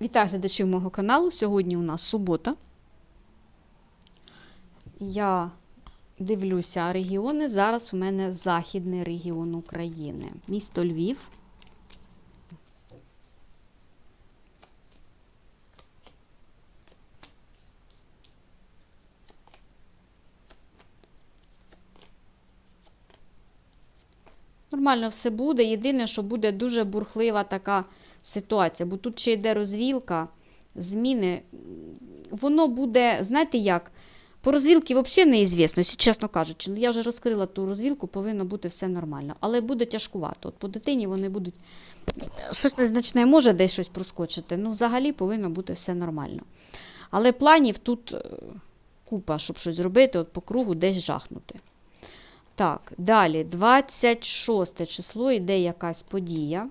Вітаю глядачів мого каналу. Сьогодні у нас субота. Я дивлюся регіони. Зараз у мене західний регіон України. Місто Львів. Нормально все буде. Єдине, що буде дуже бурхлива така ситуація, бо тут ще йде розвілка, зміни. Воно буде, знаєте як? По розвілці взагалі неізвісно, чесно кажучи. Ну, я вже розкрила ту розвілку, повинно бути все нормально. Але буде тяжкувато. От по дитині вони будуть. Щось незначне може десь щось проскочити. Ну, взагалі повинно бути все нормально. Але планів тут е, купа, щоб щось зробити, от по кругу десь жахнути. Так, далі, 26 число йде якась подія.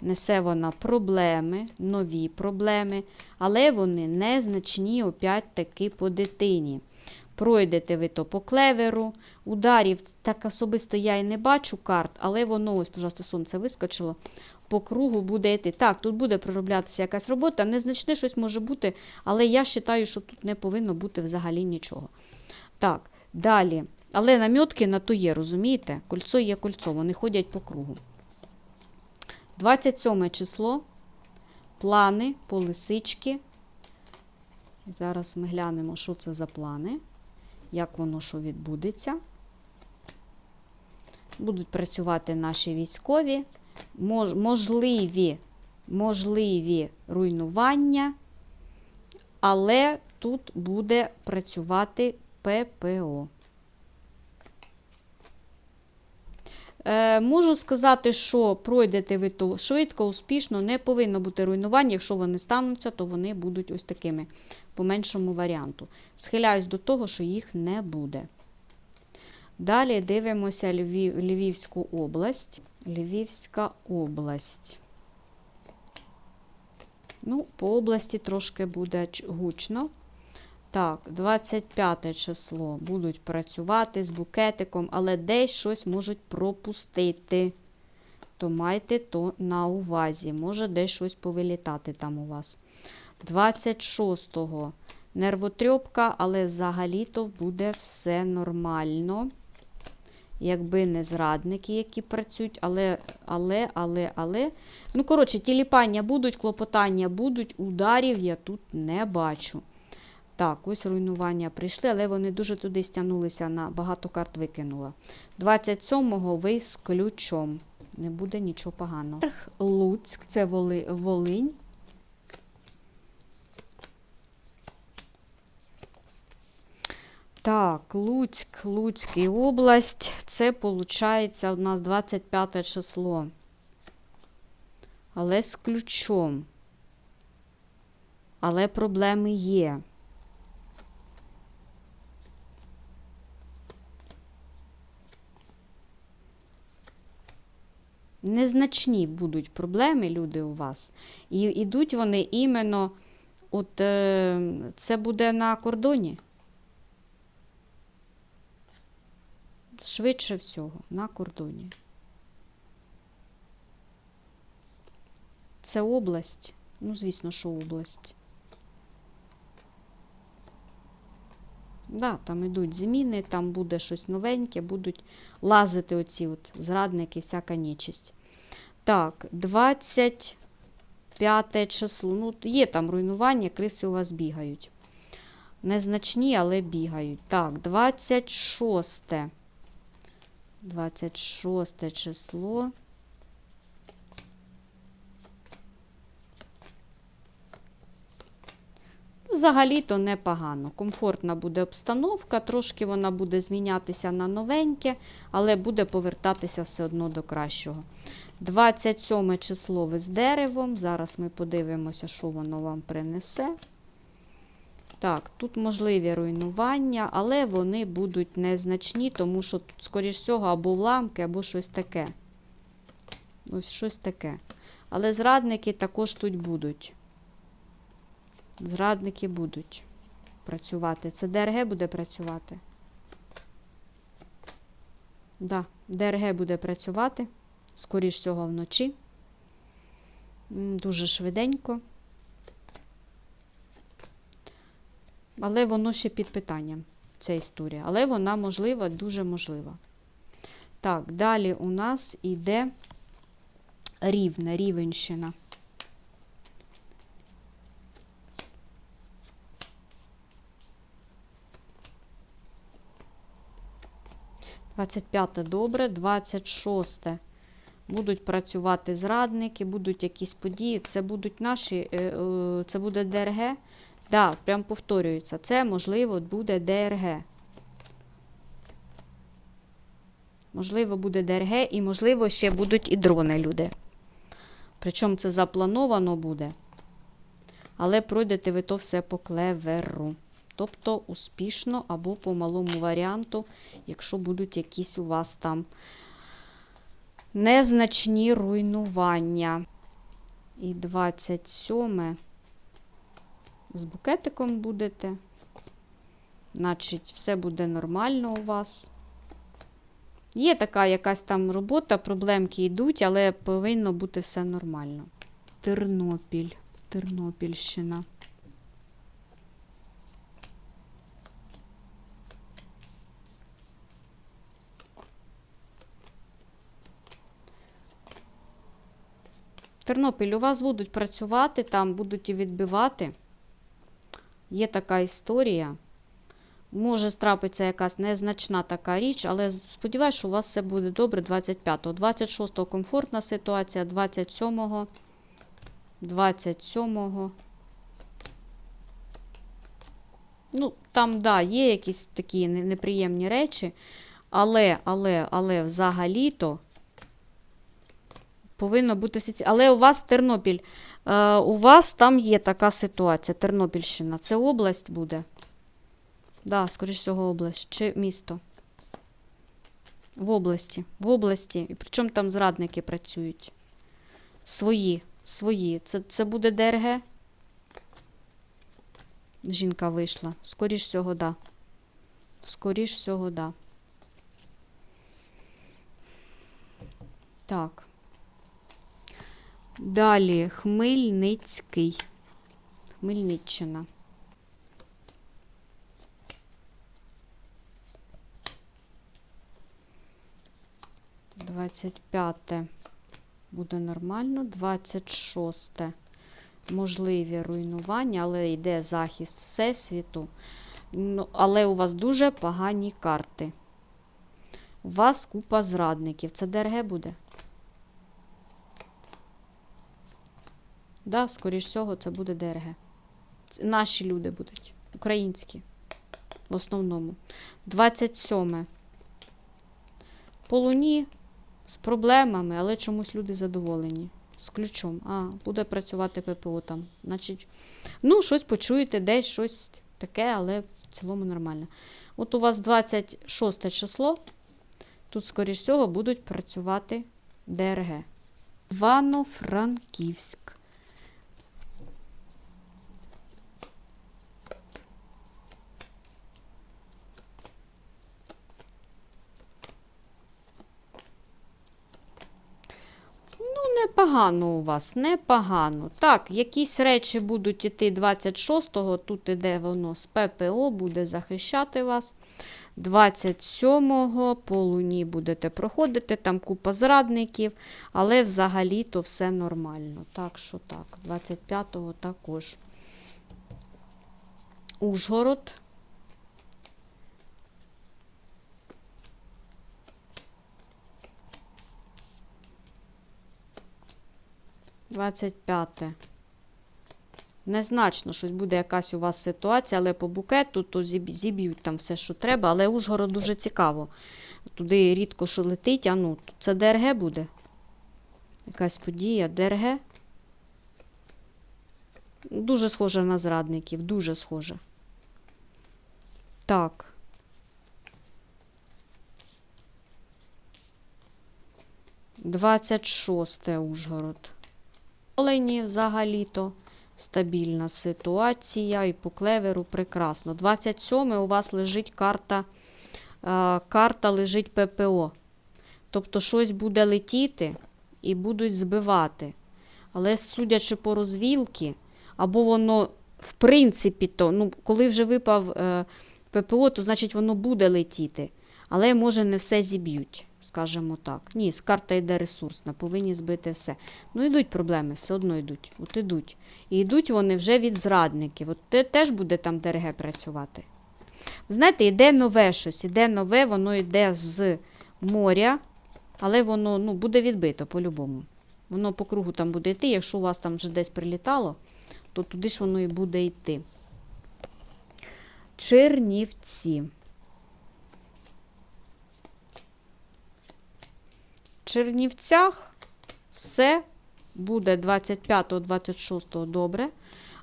Несе вона проблеми, нові проблеми, але вони незначні опять-таки по дитині. Пройдете ви то по клеверу, ударів так особисто я і не бачу карт, але воно, ось, пожалуйста, сонце вискочило, по кругу буде йти. Так, тут буде пророблятися якась робота, незначне щось може бути, але я вважаю, що тут не повинно бути взагалі нічого. Так, далі. Але намітки на то є, розумієте? Кольцо є кольцо, вони ходять по кругу. 27 число. Плани по лисички. Зараз ми глянемо, що це за плани, як воно що відбудеться. Будуть працювати наші військові. Мож, можливі, можливі руйнування, але тут буде працювати ППО. Можу сказати, що пройдете ви то швидко, успішно, не повинно бути руйнувань. Якщо вони стануться, то вони будуть ось такими по меншому варіанту. Схиляюсь до того, що їх не буде. Далі дивимося Львів, Львівську область. Львівська область. Ну, по області трошки буде гучно. Так, 25 число будуть працювати з букетиком, але десь щось можуть пропустити. То майте то на увазі. Може, десь щось повилітати там у вас. 26-го нервотрьопка, але взагалі-то буде все нормально. Якби не зрадники, які працюють, але, але, але, але. Ну, коротше, тіліпання будуть, клопотання будуть, ударів я тут не бачу. Так, ось руйнування прийшли, але вони дуже туди стягнулися, на багато карт викинула. 27-го ви з ключом. Не буде нічого поганого. Луцьк, це Воли, Волинь. Так, Луцьк, Луцький область. Це виходить у нас 25 число. Але з ключом. Але проблеми є. Незначні будуть проблеми, люди, у вас. І йдуть вони іменно, от е, це буде на кордоні. Швидше всього, на кордоні. Це область. Ну, звісно, що область. Да, там йдуть зміни, там буде щось новеньке, будуть лазити оці от зрадники, всяка нечисть. Так, 25 число. Ну, є там руйнування, криси у вас бігають. Незначні, але бігають. Так, 26. 26 число. Взагалі-то непогано. Комфортна буде обстановка, трошки вона буде змінятися на новеньке, але буде повертатися все одно до кращого. 27 число ви з деревом. Зараз ми подивимося, що воно вам принесе. Так, тут можливі руйнування, але вони будуть незначні, тому що тут, скоріш всього, або вламки, або щось таке. Ось щось таке. Але зрадники також тут будуть. Зрадники будуть працювати. Це ДРГ буде працювати. Да, ДРГ буде працювати. скоріш всього, вночі. Дуже швиденько. Але воно ще під питанням, ця історія. Але вона можлива, дуже можлива. Так, далі у нас іде Рівне, Рівенщина. Двадцять п'яте добре, двадцять шосте. Будуть працювати зрадники, будуть якісь події. Це будуть наші, е, е, це буде ДРГ. Да, прям повторюється. Це, можливо, буде ДРГ. Можливо, буде ДРГ і, можливо, ще будуть і дрони люди. Причому це заплановано буде. Але пройдете ви то все по клеверу. Тобто успішно або по малому варіанту, якщо будуть якісь у вас там незначні руйнування. І 27 з букетиком будете. Значить, все буде нормально у вас. Є така якась там робота, проблемки йдуть, але повинно бути все нормально. Тернопіль, Тернопільщина. Тернопіль, у вас будуть працювати, там будуть і відбивати. Є така історія. Може трапитися якась незначна така річ, але сподіваюся, що у вас все буде добре 25-го. 26-го комфортна ситуація, 27-го, 27-го. Ну, там, да, є якісь такі неприємні речі, але, але, але взагалі-то повинно бути всі ці. Але у вас Тернопіль, е, у вас там є така ситуація, Тернопільщина. Це область буде. Да, скоріш всього, область чи місто. В області. В області. І причому там зрадники працюють. Свої. Свої. Це, це буде ДРГ. Жінка вийшла. Скоріш всього, да. Скоріш всього, да. Так. Далі Хмельницький. Хмельниччина. Двадцять п'яте буде нормально. Двадцять шосте. Можливі руйнування, але йде захист Всесвіту. Ну, але у вас дуже погані карти. У вас купа зрадників. Це ДРГ буде? Да, скоріш всього, це буде ДРГ. Це наші люди будуть. Українські. В основному. 27. По луні з проблемами, але чомусь люди задоволені. З ключом. А, буде працювати ППО там. Значить, ну, щось почуєте, десь щось таке, але в цілому нормально. От у вас 26 число. Тут, скоріш всього, будуть працювати ДРГ. Івано-Франківськ. Ну, непогано у вас, непогано. Так, якісь речі будуть іти 26-го, тут іде воно з ППО, буде захищати вас. 27-го по луні будете проходити, там купа зрадників, але взагалі-то все нормально. Так що так, 25-го також. Ужгород. Двадцять п'яте. Незначно, щось буде якась у вас ситуація, але по букету то зіб'ють там все, що треба. Але Ужгород дуже цікаво. Туди рідко що летить, а ну, це ДРГ буде. Якась подія, ДРГ. Дуже схоже на зрадників, дуже схоже. Так. Двадцять шосте Ужгород. Олені взагалі-то стабільна ситуація і по клеверу прекрасно. 27 у вас лежить карта, е, карта лежить ППО. Тобто щось буде летіти, і будуть збивати. Але судячи по розвілки, або воно, в принципі, то, ну, коли вже випав е, ППО, то значить воно буде летіти. Але може не все зіб'ють, скажімо так. Ні, з карта йде ресурсна, повинні збити все. Ну, йдуть проблеми, все одно йдуть. От йдуть. І йдуть вони вже від зрадників. От те теж буде там ДРГ працювати. Знаєте, йде нове щось, іде нове, воно йде з моря, але воно ну, буде відбито по-любому. Воно по кругу там буде йти. Якщо у вас там вже десь прилітало, то туди ж воно і буде йти. Чернівці. Чернівцях все буде 25-26 добре,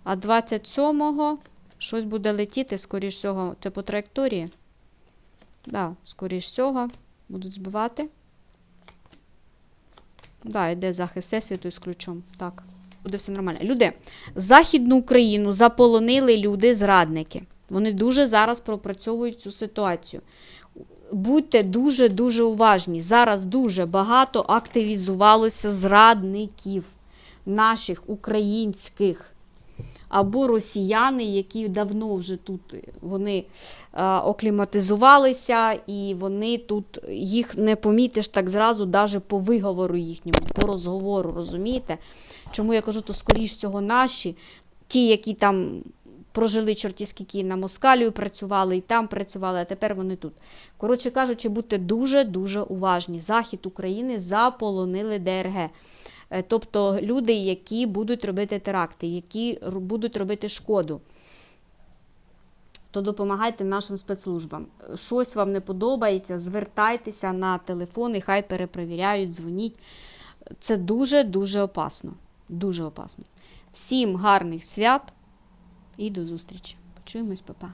а 27-го щось буде летіти, скоріш всього, це по траєкторії. Да, скоріш всього, будуть збивати. Да, йде захист всесвіту з ключом. Так, буде все нормально. Люди, Західну Україну заполонили люди-зрадники. Вони дуже зараз пропрацьовують цю ситуацію. Будьте дуже-дуже уважні. Зараз дуже багато активізувалося зрадників наших українських або росіяни, які давно вже тут вони е, окліматизувалися, і вони тут їх не помітиш так зразу, навіть по виговору їхньому, по розговору, розумієте? Чому я кажу, то скоріш цього наші, ті, які там прожили чорті скільки на Москалію працювали і там працювали, а тепер вони тут. Коротше кажучи, будьте дуже-дуже уважні. Захід України заполонили ДРГ. Е, Тобто люди, які будуть робити теракти, які будуть робити шкоду, то допомагайте нашим спецслужбам. Щось вам не подобається, звертайтеся на телефони, хай перепровіряють, дзвоніть. Це дуже-дуже опасно. Дуже опасно. Всім гарних свят і до зустрічі. Почуємось, папа.